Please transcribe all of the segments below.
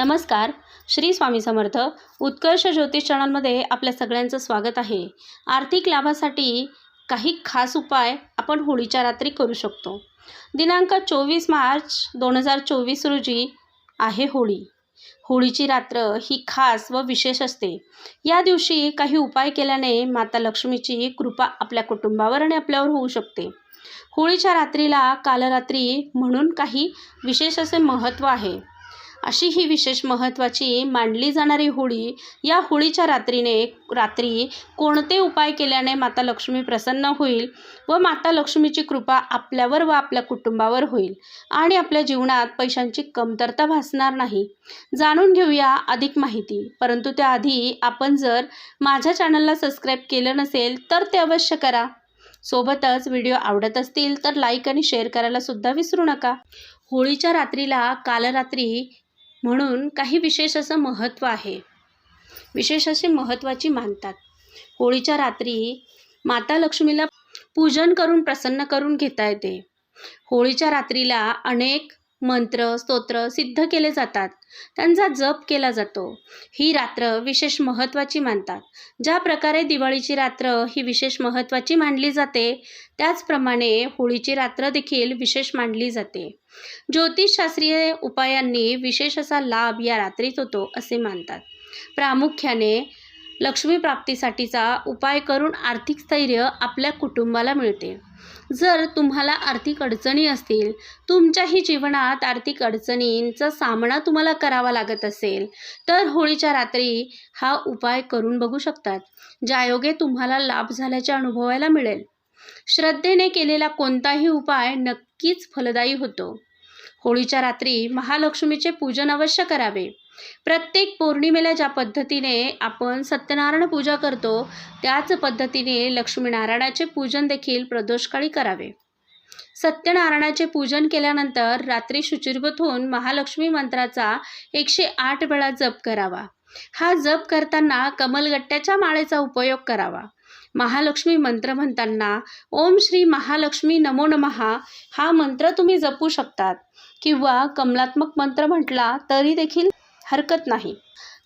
नमस्कार श्री स्वामी समर्थ. उत्कर्ष ज्योतिष चॅनलमध्ये आपल्या सगळ्यांचं स्वागत आहे. आर्थिक लाभासाठी काही खास उपाय आपण होळीच्या रात्री करू शकतो. दिनांक चोवीस मार्च दोन हजार चोवीस रोजी आहे होळी. होळीची रात्र ही खास व विशेष असते. या दिवशी काही उपाय केल्याने माता लक्ष्मीची कृपा आपल्या कुटुंबावर आणि आपल्यावर होऊ शकते. होळीच्या रात्रीला कालरात्री म्हणून काही विशेष असे महत्त्व आहे. अशी ही विशेष महत्त्वाची मांडली जाणारी होळी या होळीच्या रात्रीने रात्री कोणते उपाय केल्याने माता लक्ष्मी प्रसन्न होईल व माता लक्ष्मीची कृपा आपल्यावर व आपल्या कुटुंबावर होईल? आणि आपल्या जीवनात पैशांची कमतरता भासणार नाही? जाणून घेऊया अधिक माहिती. परंतु त्याआधी आपण जर माझ्या चॅनलला सबस्क्राईब केलं नसेल तर ते अवश्य करा. सोबतच व्हिडिओ आवडत असतील तर लाईक आणि शेअर करायला सुद्धा विसरू नका. होळीच्या रात्रीला काल रात्री म्हणून काही विशेष असं महत्त्व आहे. विशेष असे महत्त्वाची मानतात. होळीच्या रात्री माता लक्ष्मीला पूजन करून प्रसन्न करून घेता येते. होळीच्या रात्रीला अनेक मंत्र स्तोत्र सिद्ध केले जातात. त्यांचा जप केला जातो. ही रात्र विशेष महत्त्वाची मानतात. ज्या प्रकारे दिवाळीची रात्र ही विशेष महत्त्वाची मानली जाते त्याचप्रमाणे होळीची रात्र देखील विशेष मानली जाते. ज्योतिषशास्त्रीय उपायांनी विशेष असा लाभ या रात्रीत होतो असे मानतात. प्रामुख्याने लक्ष्मी प्राप्तीसाठीचा उपाय करून आर्थिक स्थैर्य आपल्या कुटुंबाला मिळते. जर तुम्हाला आर्थिक अडचणी असतील तुमच्याही जीवनात आर्थिक अडचणींचा सामना तुम्हाला करावा लागत असेल तर होळीच्या रात्री हा उपाय करून बघू शकतात ज्यायोगे तुम्हाला लाभ झाल्याचे अनुभवायला मिळेल. श्रद्धेने केलेला कोणताही उपाय नक्कीच फलदायी होतो. होळीच्या रात्री महालक्ष्मीचे पूजन अवश्य करावे. प्रत्येक पौर्णिमेला ज्या पद्धतीने आपण सत्यनारायण पूजा करतो त्याच पद्धतीने लक्ष्मीनारायणाचे पूजन देखील प्रदोषकाळी करावे. सत्यनारायणाचे पूजन केल्यानंतर रात्री शुचिर्भूत होऊन महालक्ष्मी मंत्राचा एकशे आठ वेळा जप करावा. हा जप करताना कमलगट्ट्याच्या माळेचा उपयोग करावा. महालक्ष्मी मंत्र म्हणताना ओम श्री महालक्ष्मी नमो नमहा हा मंत्र तुम्ही जपू शकतात किंवा कमलात्मक मंत्र म्हटला तरी देखील हरकत नाही.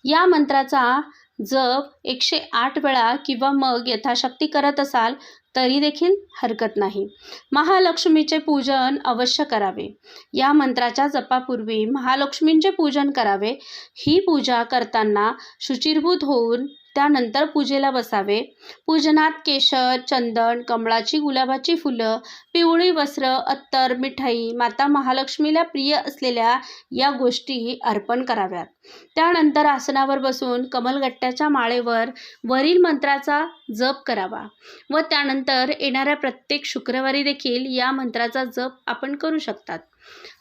या मंत्राचा जप एकशे आठ वेळा किंवा मग यथाशक्ती करत असाल तरी देखील हरकत नाही. महालक्ष्मीचे पूजन अवश्य करावे. या मंत्राच्या जपापूर्वी महालक्ष्मींचे पूजन करावे. ही पूजा करताना शुचिरभूत होऊन त्यानंतर पूजेला बसावे. पूजनात केशर चंदन कमळाची गुलाबाची फुलं पिवळी वस्त्र अत्तर मिठाई माता महालक्ष्मीला प्रिय असलेल्या या गोष्टी अर्पण कराव्यात. त्यानंतर आसनावर बसून कमलगट्ट्याच्या माळेवर वरील मंत्राचा जप करावा व त्यानंतर येणाऱ्या प्रत्येक शुक्रवारी देखील या मंत्राचा जप आपण करू शकतात.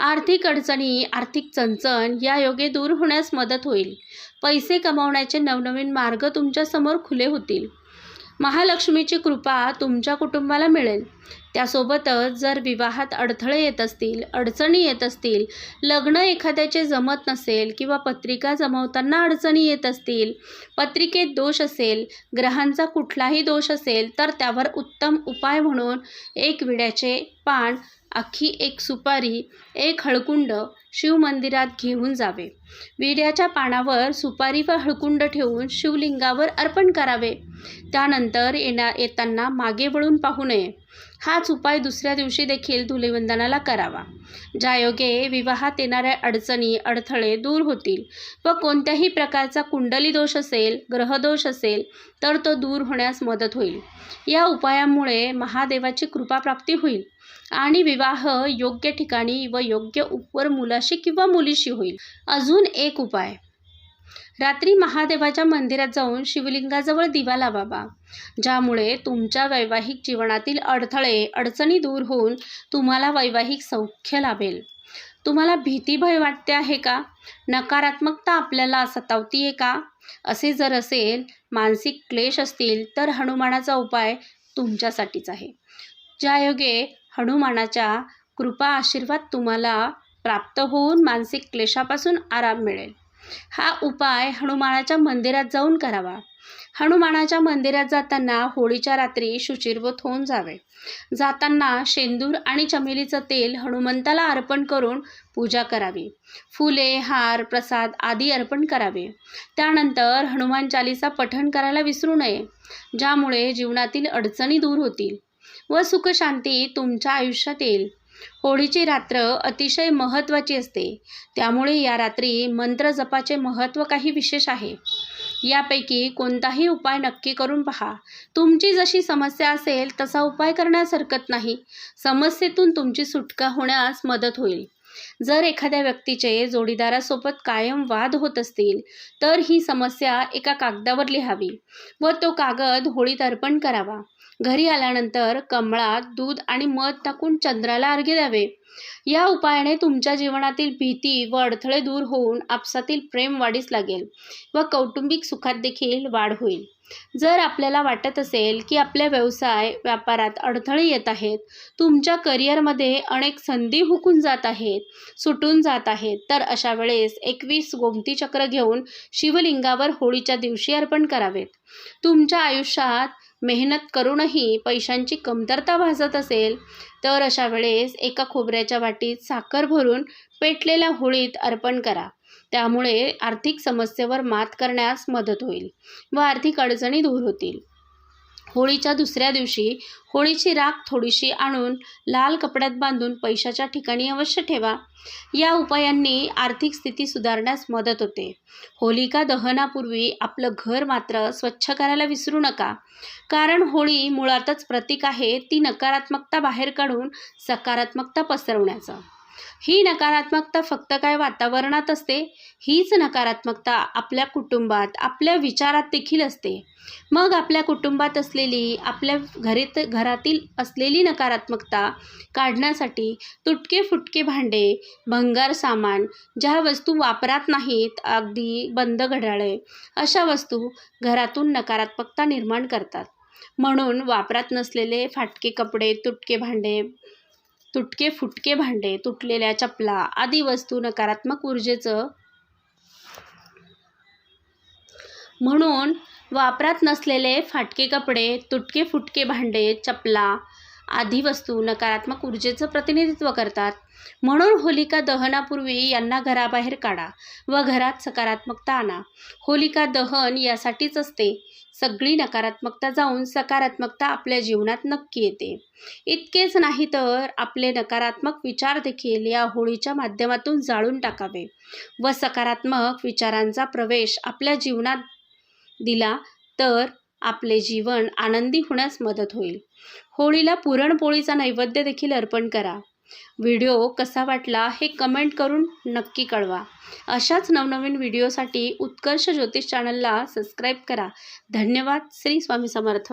आर्थिक अडचणी आर्थिक चणचण या योगे दूर होण्यास मदत होईल. पैसे कमावण्याचे नवनवीन मार्ग तुमच्यासमोर खुले होतील. महालक्ष्मीची कृपा तुमच्या कुटुंबाला मिळेल. त्यासोबतच जर विवाहात अडथळे येत असतील अडचणी येत असतील लग्न एखाद्याचे जमत नसेल किंवा पत्रिका जमवताना अडचणी येत असतील पत्रिकेत दोष असेल ग्रहांचा कुठलाही दोष असेल तर त्यावर उत्तम उपाय म्हणून एक विड्याचे पान अख्खी एक सुपारी एक हळकुंड शिवमंदिरात घेऊन जावे. विड्याच्या पानावर सुपारी व हळकुंड ठेवून शिवलिंगावर अर्पण करावे. त्यानंतर येणार येताना मागे वळून पाहू नये. हाच उपाय दुसऱ्या दिवशी देखील धुलिवंदनाला करावा. ज्यायोगे विवाहात येणाऱ्या अडचणी अडथळे दूर होतील. व कोणत्याही प्रकारचा कुंडली दोष असेल ग्रहदोष असेल तर तो दूर होण्यास मदत होईल. या उपायामुळे महादेवाची कृपाप्राप्ती होईल. आणि विवाह योग्य ठिकाणी व योग्य उपवर मुलाशी किंवा मुलीशी होईल. अजून एक उपाय. रात्री महादेवाच्या मंदिरात जाऊन शिवलिंगाजवळ दिवा लावावा ज्यामुळे तुमच्या वैवाहिक जीवनातील अडथळे अडचणी दूर होऊन तुम्हाला वैवाहिक सौख्य लाभेल. तुम्हाला भीती भय वाटते आहे का? नकारात्मकता आपल्याला सतावतीये का? असे जर असेल मानसिक क्लेश असतील तर हनुमानाचा उपाय तुमच्यासाठीच आहे. ज्यायोगे हनुमानाच्या कृपा आशीर्वाद तुम्हाला प्राप्त होऊन मानसिक क्लेशापासून आराम मिळेल. हा उपाय हनुमानाच्या मंदिरात जाऊन करावा. हनुमानाच्या मंदिरात जाताना होळीच्या रात्री शुचिर्वत होऊन जावे. जाताना शेंदूर आणि चमेलीचं तेल हनुमंताला अर्पण करून पूजा करावी. फुले हार प्रसाद आदी अर्पण करावे. त्यानंतर हनुमान चालीसा पठण करायला विसरू नये ज्यामुळे जीवनातील अडचणी दूर होतील व सुखशांती तुमच्या आयुष्यात येईल. होळीची रात्र अतिशय महत्त्वाची असते. त्यामुळे या रात्री मंत्र जपाचे महत्त्व काही विशेष आहे. यापैकी कोणताही उपाय नक्की करून पहा. तुमची जशी समस्या असेल तसा उपाय करण्यास हरकत नाही. समस्येतून तुमची सुटका होण्यास मदत होईल. जर एखाद्या व्यक्तीचे जोडीदारासोबत कायम वाद होत असतील तर ही समस्या एका कागदावर लिहावी व तो कागद होळीत अर्पण करावा. घरी आल्यानंतर कमळात दूध आणि मध टाकून चंद्राला अर्घ्य द्यावे. या उपायाने तुमच्या जीवनातील भीती व अडथळे दूर होऊन आपसातील प्रेम वाढीस लागेल व कौटुंबिक सुखात देखील वाढ होईल. जर आपल्याला वाटत असेल की आपल्या व्यवसाय व्यापारात अडथळे येत आहेत तुमच्या करिअरमध्ये अनेक संधी हुकून जात आहेत सुटून जात आहेत तर अशा वेळेस एकवीस गोमती चक्र घेऊन शिवलिंगावर होळीच्या दिवशी अर्पण करावेत. तुमच्या आयुष्यात मेहनत करूनही पैशांची कमतरता भासत असेल तर अशा वेळेस एका खोबऱ्याच्या वाटीत साखर भरून पेटलेल्या होळीत अर्पण करा. त्यामुळे आर्थिक समस्येवर मात करण्यास मदत होईल व आर्थिक अडचणी दूर होतील. होळीच्या दुसऱ्या दिवशी होळीची राख थोडीशी आणून लाल कपड्यात बांधून पैशाच्या ठिकाणी अवश्य ठेवा. या उपायांनी आर्थिक स्थिती सुधारण्यास मदत होते. होलिका दहनापूर्वी आपलं घर मात्र स्वच्छ करायला विसरू नका. कारण होळी मुळातच प्रतीक आहे ती नकारात्मकता बाहेर काढून सकारात्मकता पसरवण्याचं. ही नकारात्मकता फक्त काय वातावरणात असते? हीच नकारात्मकता आपल्या कुटुंबात आपल्या विचारात देखील असते. मग आपल्या कुटुंबात असलेली आपल्या घरीत घरातील असलेली नकारात्मकता काढण्यासाठी तुटके फुटके भांडे भंगार सामान ज्या वस्तू वापरात नाहीत अगदी बंद घड्याळे अशा वस्तू घरातून नकारात्मकता निर्माण करतात. म्हणून वापरात नसलेले फाटके कपडे तुटके भांडे तुटके फुटके भांडे तुटलेल्या चपला आदी वस्तू नकारात्मक ऊर्जेचं म्हणून वापरात नसलेले फाटके कपडे तुटके फुटके भांडे चपला आदी वस्तू नकारात्मक ऊर्जेचं प्रतिनिधित्व करतात. म्हणून होलिका दहनापूर्वी यांना घराबाहेर काढा व घरात सकारात्मकता आणा. होलिका दहन यासाठीच असते. सगळी नकारात्मकता जाऊन सकारात्मकता आपल्या जीवनात नक्की येते. इतकेच नाही तर आपले नकारात्मक विचार देखील या होळीच्या माध्यमातून जाळून टाकावे व सकारात्मक विचारांचा प्रवेश आपल्या जीवनात दिला तर आपले जीवन आनंदी होण्यास मदत होईल. होळीला पुरणपोळीचा नैवेद्य देखील अर्पण करा. व्हिडिओ कसा वाटला हे कमेंट करून नक्की कळवा. अशाच नवनवीन व्हिडिओसाठी उत्कर्ष ज्योतिष चॅनलला सबस्क्राईब करा. धन्यवाद. श्री स्वामी समर्थ.